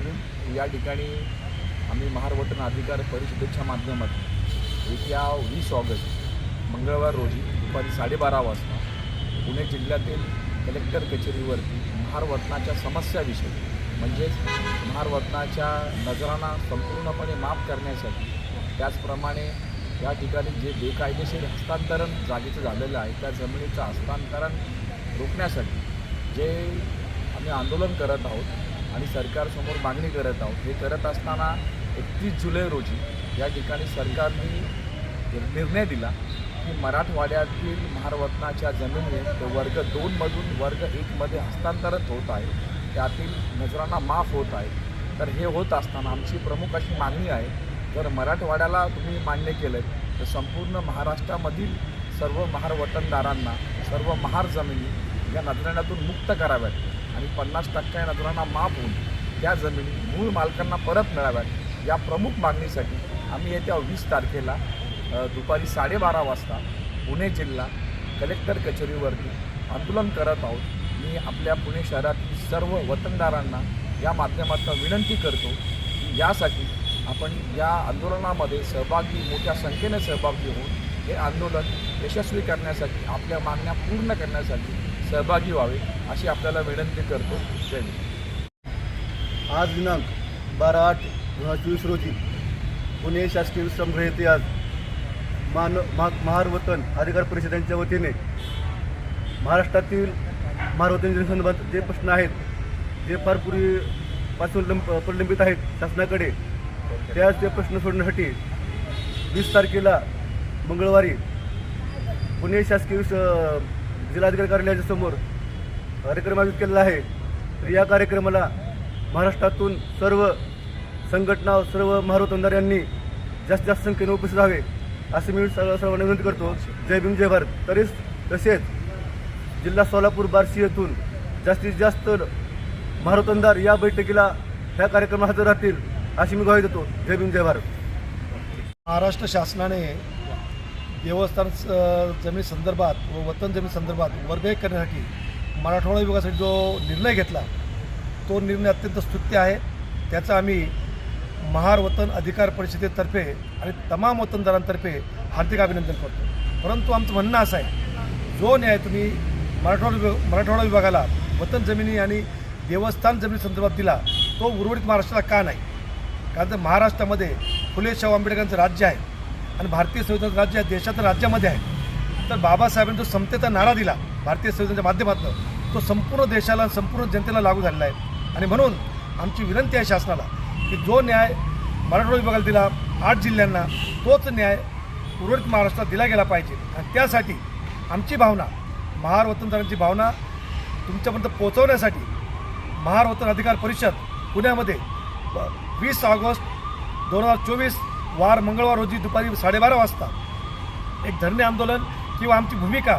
जय या ठिकाणी आम्ही महारवटन अधिकार परिषदेच्या माध्यमातून येत्या वीस ऑगस्ट मंगळवार रोजी दुपारी साडेबारा वाजता पुणे जिल्ह्यातील कलेक्टर कचेरीवरती महारवतनाच्या समस्याविषयी म्हणजेच महारवतनाच्या नजरांना संपूर्णपणे माफ करण्यासाठी त्याचप्रमाणे या ठिकाणी जे बेकायदेशीर हस्तांतरण जागेचं झालेलं आहे त्या जमिनीचं हस्तांतरण रोखण्यासाठी जे आम्ही आंदोलन करत आहोत आणि सरकारसमोर मागणी करत आहोत. हे करत असताना एकतीस जुलै रोजी या ठिकाणी सरकारने निर्णय दिला की मराठवाड्यातील महारवतनाच्या जमिनी ते वर्ग दोनमधून वर्ग एकमध्ये हस्तांतरित होत आहे. त्यातील नजरांना माफ होत आहे. तर हे होत असताना आमची प्रमुख अशी मागणी आहे जर मराठवाड्याला तुम्ही मान्य केलं तर संपूर्ण महाराष्ट्रामधील सर्व महार वतनदारांना सर्व महार जमिनी या नजराण्यातून मुक्त कराव्यात. आणि पन्नास टक्के नजरांना माफ होऊन त्या जमिनी मूळ मालकांना परत मिळाव्यात या प्रमुख मागणीसाठी आम्ही येत्या वीस तारखेला दुपारी साडेबारा वाजता पुणे जिल्हा कलेक्टर कचेरीवरती आंदोलन करत आहोत. मी आपल्या पुणे शहरातील सर्व वतनदारांना या माध्यमातून विनंती करतो की यासाठी आपण या आंदोलनामध्ये सहभागी मोठ्या संख्येने सहभागी होऊन हे आंदोलन यशस्वी करण्यासाठी आपल्या मागण्या पूर्ण करण्यासाठी सहभागी व्हावे अशी आपल्याला विनंती करतो. जय आज दिनांक बारा आठ दोन हजार चोवीस रोजी पुणे शासकीय विश्रामगृह येथे आज मान महा महार वतन अधिकार परिषदांच्या वतीने महाराष्ट्रातील महारवतन जनसंदर्भात जे प्रश्न आहेत जे फार पूर्वीपासून लंब प्रलंबित आहेत शासनाकडे त्याच ते प्रश्न सोडण्यासाठी वीस तारखेला मंगळवारी पुणे शासकीय जिल्हाधिकारी कार्यालयाच्या समोर कार्यक्रम आयोजित केलेला आहे. तर या कार्यक्रमाला महाराष्ट्रातून सर्व संघटना सर्व महारोतंदार यांनी जास्तीत जास्त संख्येने उपस्थित व्हावे असे मी सर्वांना विनंती करतो. जय भीम जय भारत. तरीच तसेच जिल्हा सोलापूर बार्शी येथून जास्तीत जास्त महारोतंदार या बैठकीला ह्या कार्यक्रमात हजर राहतील अशी मी ग्वाही देतो. जय भीम जय भारत. महाराष्ट्र शासनाने देवस्थान स- जमीन संदर्भात व वतन जमीन संदर्भात वर्ग एक करण्यासाठी मराठवाडा विभागासाठी जो निर्णय घेतला तो निर्णय अत्यंत स्तुत्य आहे. त्याचा आम्ही महार वतन अधिकार परिषदेतर्फे आणि तमाम वतनदारांतर्फे हार्दिक अभिनंदन करतो. परंतु आमचं म्हणणं असं आहे जो न्याय तुम्ही मराठवाडा विभाग मराठवाडा विभागाला वतन जमिनी आणि देवस्थान जमिनी संदर्भात दिला तो उर्वरित महाराष्ट्राला का नाही? कारण तर महाराष्ट्रामध्ये फुले शाहू आंबेडकरांचं राज्य आहे. आणि भारतीय संविधान राज्य आहे राज्यामध्ये आहे. तर बाबासाहेबांनी जो समतेचा नारा दिला भारतीय संविधानाच्या माध्यमातून तो संपूर्ण देशाला संपूर्ण जनतेला लागू झालेला आहे. आणि म्हणून आमची विनंती आहे शासनाला की जो न्याय मराठवाडा विभागाला दिला आठ जिल्ह्यांना तोच न्याय उर्वरित महाराष्ट्रात दिला गेला पाहिजे. आणि त्यासाठी आमची भावना महार वतनदारांची भावना तुमच्यापर्यंत पोहोचवण्यासाठी महार वतन अधिकार परिषद पुण्यामध्ये वीस ऑगस्ट दोन हजार चोवीस वार मंगळवार रोजी दुपारी साडेबारा वाजता. एक धरणे आंदोलन किंवा आमची भूमिका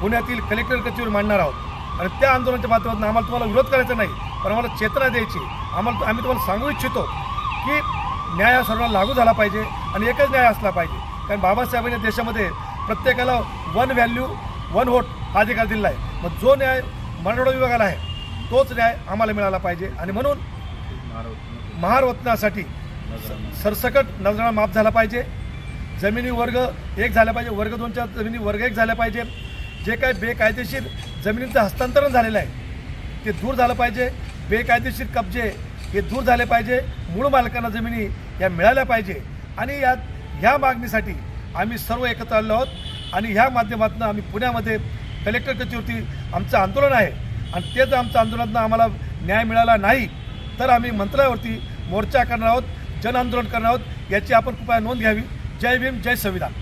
पुण्यातील कलेक्टर कचेरीवर मांडणार आहोत. आणि त्या आंदोलनाच्या माध्यमातून आम्हाला तुम्हाला विरोध करायचा नाही पण आम्हाला चेतना द्यायची आम्हाला आम्ही तुम्हाला सांगू इच्छितो की न्याय हा सर्वांना लागू झाला पाहिजे आणि एकच न्याय असला पाहिजे. कारण बाबासाहेबांच्या देशामध्ये प्रत्येकाला वन व्हॅल्यू वन व्होट हा अधिकार दिलेला आहे. मग जो न्याय मराठवाडा विभागाला आहे तोच न्याय आम्हाला मिळाला पाहिजे. आणि म्हणून महार सरसकट नजरा माफ झाला पाहिजे. जमिनी वर्ग एक झाला पाहिजे. वर्ग दोनच्या जमिनी वर्ग एक झाल्या पाहिजे. जे काय बेकायदेशीर जमिनींचं हस्तांतरण झालेलं आहे ते दूर झालं पाहिजे. बेकायदेशीर कब्जे हे दूर झाले पाहिजे. मूळ मालकांना जमिनी या मिळाल्या पाहिजे. आणि यात ह्या मागणीसाठी आम्ही सर्व एकत्र आलेलो आहोत. आणि ह्या माध्यमातून आम्ही पुण्यामध्ये कलेक्टर कचेरीवरती आमचं आंदोलन आहे. आणि तेच आमचं आंदोलनातनं आम्हाला न्याय मिळाला नाही तर आम्ही मंत्रालयावरती मोर्चा करणार आहोत. जन आंदोलन करणार आहोत याची आपण कृपया नोंद घ्यावी. जय भीम जय संविधान.